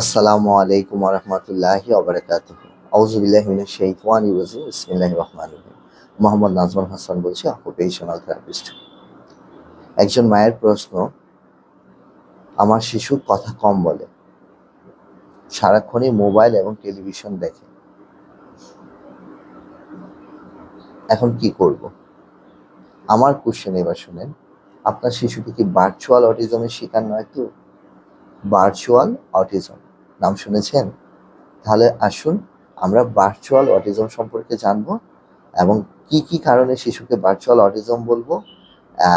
আসসালামু আলাইকুম রহমতুল্লাহি ওবরাকাত আউজুবিল্লাহ মিনাশ শাইতানির রাজিম। বিসমিল্লাহির রহমানির রহিম। মোহাম্মদ নাজমুল হাসান বলছি অকুপেশনাল থেরাপিস্ট একজন মায়ের প্রশ্ন, আমার শিশু কথা কম বলে, সারাক্ষণই মোবাইল এবং টেলিভিশন দেখে। এখন কি করব? আমার কোশ্চেন এবার শুনেন, আপনার শিশুটি কি ভার্চুয়াল অটিজমের শিকার নয় তো? ভার্চুয়াল অটিজম নাম শুনেছেন? তাহলে আসুন আমরা ভার্চুয়াল অটিজম সম্পর্কে জানব এবং কি কি কারণে শিশুকে ভার্চুয়াল অটিজম বলব।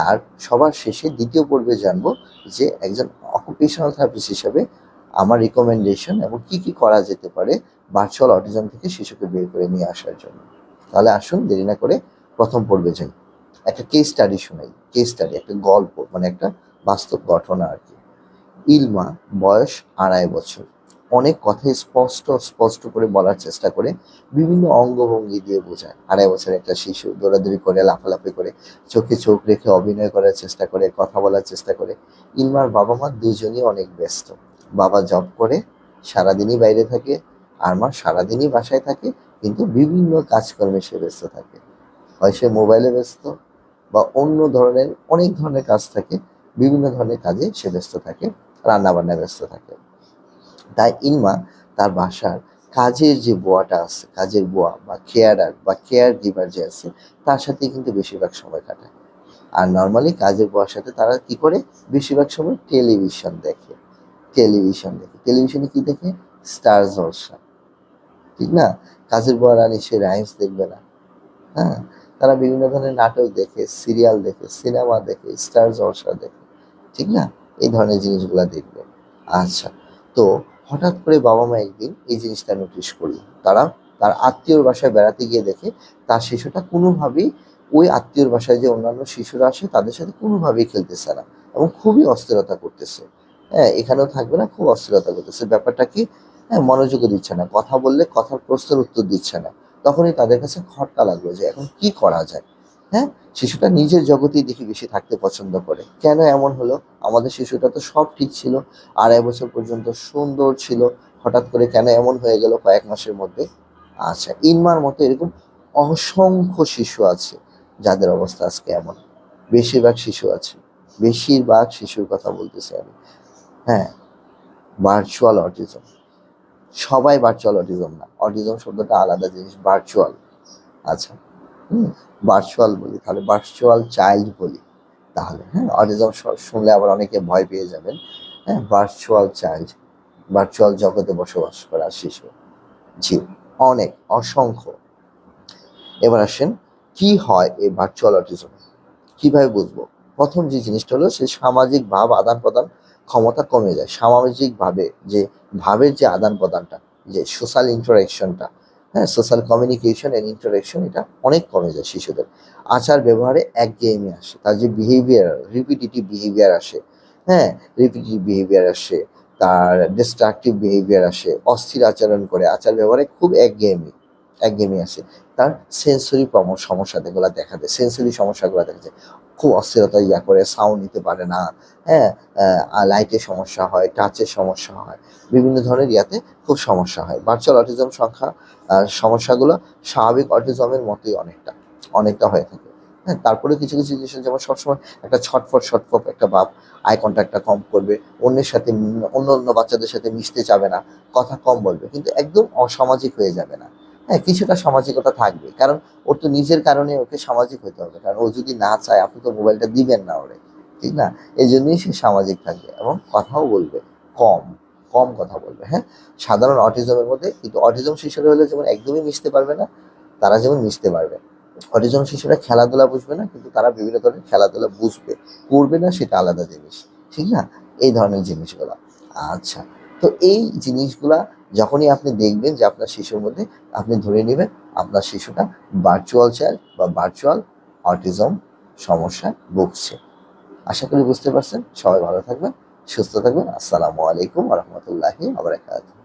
আর সবার শেষে দ্বিতীয় পর্বে জানব যে একজন অকুপেশনাল থেরাপিস্ট হিসেবে আমার রিকমেন্ডেশন এবং কি কি করা যেতে পারে ভার্চুয়াল অটিজম থেকে শিশুকে বের করে নিয়ে আসার জন্য। তাহলে আসুন দেরি না করে প্রথম পর্বে যাই। একটা কেস স্টাডি শোনাই। কেস স্টাডি একটা গল্প মানে একটা বাস্তব ঘটনা আর কি। ইলমা, বয়স আড়াই বছর। অনেক কথা স্পষ্ট স্পষ্ট করে বলার চেষ্টা করে বিভিন্ন অঙ্গভঙ্গি দিয়ে বোঝায়। আড়াই বছর একটা শিশু দৌড়াদৌড়ি করে, লাফালাফি করে, চোখে চোখ রেখে অভিনয় করার চেষ্টা করে, কথা বলার চেষ্টা করে। ইলমার বাবা মা দুজনই অনেক ব্যস্ত। বাবা জব করে, সারাদিনই বাইরে থাকে, আর মা সারাদিনই বাসায় থাকে, কিন্তু বিভিন্ন কাজকর্মে সে ব্যস্ত থাকে। হয় সে মোবাইলে ব্যস্ত বা অন্য ধরনের, অনেক ধরনের কাজ থাকে, বিভিন্ন ধরনের কাজে সে ব্যস্ত থাকে রান্না বান্নায় ব্যস্ত থাকে। তাই ইলমা, তার বাসার কাজের যে বোয়াটা আছে, কাজের বোয়া বা কেয়ারার বা কেয়ার গিভার যে আছে, তার সাথে কিন্তু বেশিরভাগ সময় কাটায়। আর নর্মালি কাজের বোয়ার সাথে তারা কি করে? বেশিরভাগ সময় টেলিভিশন দেখে। টেলিভিশন দেখে। টেলিভিশনে কি দেখে? স্টার জলসা ঠিক না? কাজের বোয়া রানী সে রাইমস দেখবে না। হ্যাঁ? তারা বিভিন্ন ধরনের নাটক দেখে সিরিয়াল দেখে সিনেমা দেখে স্টার জলসা দেখে। ঠিক না? এই ধরনের জিনিসগুলো দেখবে। আচ্ছা তো হঠাৎ করে বাবা মা একদিন এই জিনিসটা নোটিশ করল। তারা তার আত্মীয়র বাসায় বেড়াতে গিয়ে দেখে, তার শিশুটা কোনোভাবেই ওই আত্মীয়র বাসায় যে অন্যান্য শিশুরা আসে, তাদের সাথে কোনোভাবেই খেলতেছে না এবং খুবই অস্থিরতা করতেছে। হ্যাঁ এখানেও থাকবে না, খুব অস্থিরতা করতেছে। ব্যাপারটা কি? হ্যাঁ মনোযোগও দিচ্ছে না। কথা বললে কথার প্রশ্নের উত্তর দিচ্ছে না। তখনই তাদের কাছে খটকা লাগল যে এখন কি করা যায়? হ্যাঁ? শিশুটা নিজের জগতেই দেখি বেশি থাকতে পছন্দ করে। কেন এমন হলো? আমাদের শিশুটা তো সব ঠিক ছিল। আড়াই বছর পর্যন্ত সুন্দর ছিল। হঠাৎ করে কেন এমন হয়ে গেল কয়েক মাসের মধ্যে? আচ্ছা ইনমার মতো এরকম অসংখ্য শিশু আছে যাদের অবস্থা আজকে এমন। বেশিরভাগ শিশু আছে। বেশিরভাগ শিশুর কথা বলতেছি আমি। হ্যাঁ ভার্চুয়াল অটিজম সবাই ভার্চুয়াল অটিজম না। অটিজম শব্দটা আলাদা জিনিস ভার্চুয়াল আচ্ছা ভার্চুয়াল বলি, তাহলে ভার্চুয়াল চাইল্ড বলি। তাহলে হ্যাঁ অটিজম শুনলে আবার অনেকে ভয় পেয়ে যাবেন। হ্যাঁ ভার্চুয়াল চাইল্ড ভার্চুয়াল জগতে বসবাস করা শিশু। জি, অনেক, অসংখ্য। এবার আসেন, কি হয় এই ভার্চুয়াল অটিজম কীভাবে বুঝব? প্রথম যে জিনিসটা হলো, সে সামাজিক ভাব আদান প্রদান ক্ষমতা কমে যায়। সামাজিক ভাবে, যে ভাবের যে আদান প্রদানটা, যে সোশ্যাল ইন্টারাকশনটা হ্যাঁ সোশ্যাল কমিউনিকেশন অ্যান্ড ইন্টারাকশন এটা অনেক কমে যায় শিশুদের। আচার ব্যবহারে এক গেমে আসে। তার যে বিহেভিয়ার রিপিটিটিভ বিহেভিয়ার আসে। হ্যাঁ রিপিটিটিভ বিহেভিয়ার আসে, তার ডিস্ট্রাকটিভ বিহেভিয়ার আসে, অস্থির আচরণ করে। আচার ব্যবহারে খুব এক গেমই এক গেমে আসে। তার সেন্সরি সমস্যা যেগুলো দেখা দেয় সেন্সরি সমস্যাগুলো দেখা যায়। খুব অস্থিরতা ইয়া করে সাউন্ড নিতে পারে না হ্যাঁ লাইটের সমস্যা হয় টাচের সমস্যা হয়, বিভিন্ন ধরনের ইয়াতে খুব সমস্যা হয়। ভার্চুয়াল অটিজম সংখ্যা সমস্যাগুলো স্বাভাবিক অটিজমের মতোই অনেকটা অনেকটা হয়ে থাকে। হ্যাঁ তারপরে কিছু কিছু জিনিস যেমন সবসময় একটা ছটফট ছটফট একটা ভাব আই কন্ট্যাক্টটা কম করবে, অন্যের সাথে অন্য অন্য বাচ্চাদের সাথে মিশতে যাবে না, কথা কম বলবে, কিন্তু একদম অসামাজিক হয়ে যাবে না। হ্যাঁ কিছুটা সামাজিকতা থাকবে। কারণ ওর তো নিজের কারণে ওকে সামাজিক হতে হবে। কারণ ও যদি না চায়, আপনি তো মোবাইলটা দিবেন না ওরে, ঠিক না? এই জন্যই সে সামাজিক থাকবে এবং কথাও বলবে, কম কম কথা বলবে হ্যাঁ? সাধারণ অটিজমের মধ্যে কিন্তু অটিজম শিশুরা হলে যেমন একদমই মিশতে পারবে না, তারা যেমন মিশতে পারবে। অটিজম শিশুরা খেলাধুলা বুঝবে না, কিন্তু তারা বিভিন্ন ধরনের খেলাধুলা বুঝবে, করবে না, সেটা আলাদা জিনিস, ঠিক না? এই ধরনের জিনিসগুলো। আচ্ছা তো এই জিনিসগুলা যখনই আপনি দেখবেন যে আপনার শিশুর মধ্যে, আপনি ধরে নেবেন আপনার শিশুটা ভার্চুয়াল চাইল্ড বা ভার্চুয়াল অটিজম সমস্যা ভুগছে। আশা করি বুঝতে পারছেন। সবাই ভালো থাকবেন, সুস্থ থাকবেন। আসসালামু আলাইকুম রহমতুল্লাহি আবরাকাতুহ